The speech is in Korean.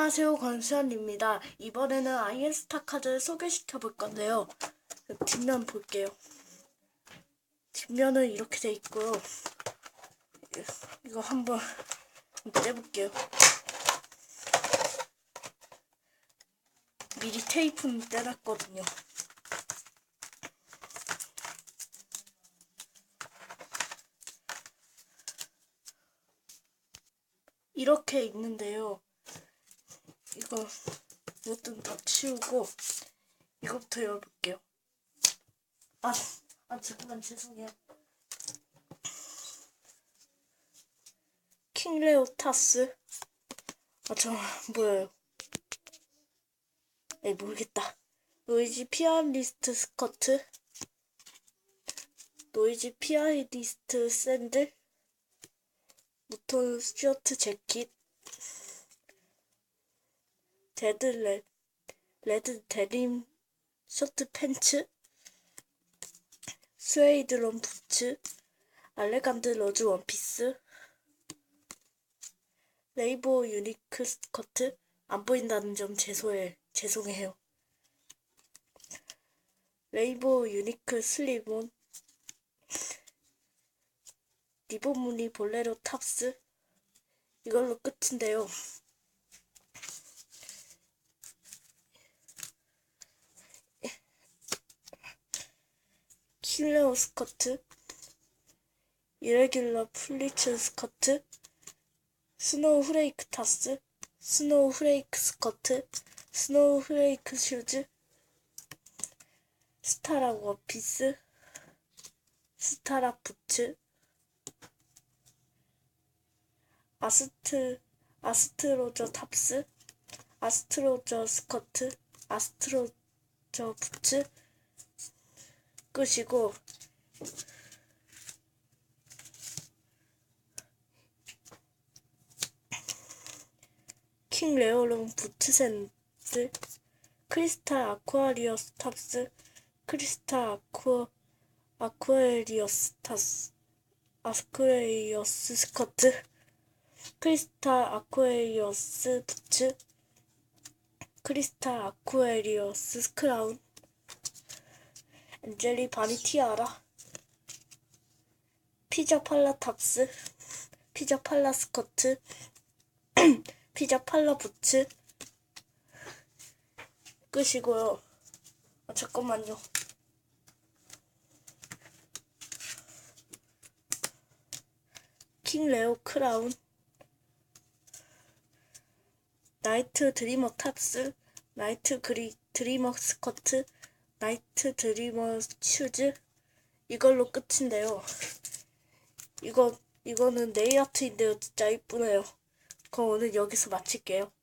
안녕하세요 권수현입니다. 이번에는 아이엔스타 카드를 소개시켜 볼 건데요. 뒷면 볼게요. 뒷면은 이렇게 돼 있고요. 이거 한번 떼볼게요. 미리 테이프는 떼놨거든요. 이렇게 있는데요. 이거 이것도 다 치우고 이것부터 열어볼게요. 아, 아 잠깐만 죄송해요. 킹레오 타스. 아, 저 뭐예요? 에이 모르겠다. 노이즈 피아니스트 스커트. 노이즈 피아니스트 샌들. 무톤 스튜어트 재킷. 데드 레, 레드 데님 셔츠 팬츠 스웨이드 런 부츠 알레간드 러즈 원피스 레이보 유니크 스커트 안 보인다는 점 죄송해, 죄송해요. 레이보 유니크 슬리본 리본 무늬 볼레로 탑스 이걸로 끝인데요 킬레오 스커트, 이레귤러 플리츠 스커트, 스노우 후레이크 타스, 스노우 후레이크 스커트, 스노우 후레이크 슈즈, 스타락 원피스, 스타락 부츠, 아스트, 아스트로저 탑스, 아스트로저 스커트, 아스트로저 부츠, 끝이고 킹 레오롱 부트샌드 크리스탈 아쿠아리어스 탑스 크리스탈 아쿠아 아쿠에리어스 탑스 아쿠에리어스 스커트 크리스탈 아쿠에리어스 부츠 크리스탈 아쿠에리어스 크라운 엔젤리 바니티아라 피자 팔라 탑스 피자 팔라 스커트 피자 팔라 부츠. 끝이고요. 아, 잠깐만요. 킹 레오 크라운 나이트 드리머 탑스 나이트 그리 드리머 스커트 나이트 드리머 슈즈 이걸로 끝인데요. 이거 이거는 네일 아트인데요. 진짜 이쁘네요. 그럼 오늘 여기서 마칠게요.